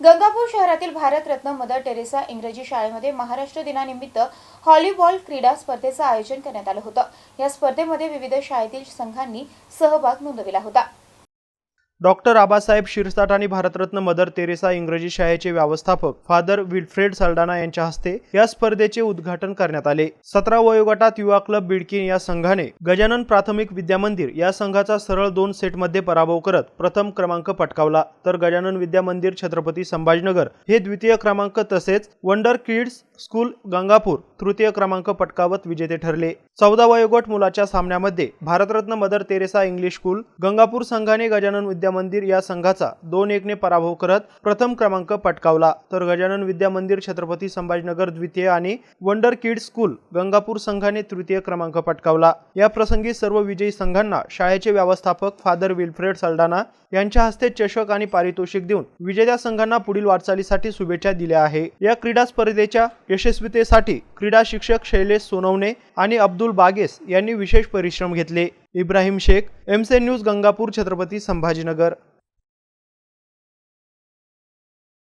गंगापूर शहरातील Bharat Ratna mother Teresa इंग्रजी शाळेमध्ये महाराष्ट्र दिनानिमित्त व्हॉलीबॉल क्रीडा स्पर्धेचं आयोजन करण्यात आलं होतं. या स्पर्धेमध्ये विविध शाळेतील संघांनी सहभाग नोंदविला होता. डॉक्टर आबासाहेब शिरसाट आणि भारतरत्न मदर तेरेसा इंग्रजी शाळेचे व्यवस्थापक फादर विल्फ्रेड सल्डाना यांच्या हस्ते या स्पर्धेचे उद्घाटन करण्यात आले. सतरा वयोगटात युवा क्लब बिडकीन या संघाने गजानन प्राथमिक विद्या मंदिर या संघाचा सरळ दोन सेटमध्ये पराभव करत प्रथम क्रमांक पटकावला. तर गजानन विद्या मंदिर छत्रपती संभाजीनगर हे द्वितीय क्रमांक तसेच वंडर किड्स स्कूल गंगापूर तृतीय क्रमांक पटकावत विजेते ठरले. चौदा वयोगट मुलाच्या सामन्यामध्ये Bharat Ratna mother Teresa English school Gangapur संघाने गजानन विद्या मंदिर या संघाचा दोन एकने पराभव करत प्रथम क्रमांक पटकावला. तर गजानन विद्या मंदिर छत्रपती संभाजीनगर द्वितीय आणि वंडर किड्स स्कूल गंगापूर संघाने तृतीय क्रमांक पटकावला. या प्रसंगी सर्व विजयी संघांना शाळेचे व्यवस्थापक फादर विल्फ्रेड सल्डाना यांच्या हस्ते चषक आणि पारितोषिक देऊन विजेत्या संघांना पुढील वाटचालीसाठी शुभेच्छा दिल्या आहे. या क्रीडा स्पर्धेच्या यशस्वीतेसाठी क्रीडा शिक्षक शैलेश सोनवणे आणि अब्दुल बागेस यांनी विशेष परिश्रम घेतले. इब्राहिम शेख एमसे न्यूज गंगापूर छत्रपती संभाजीनगर.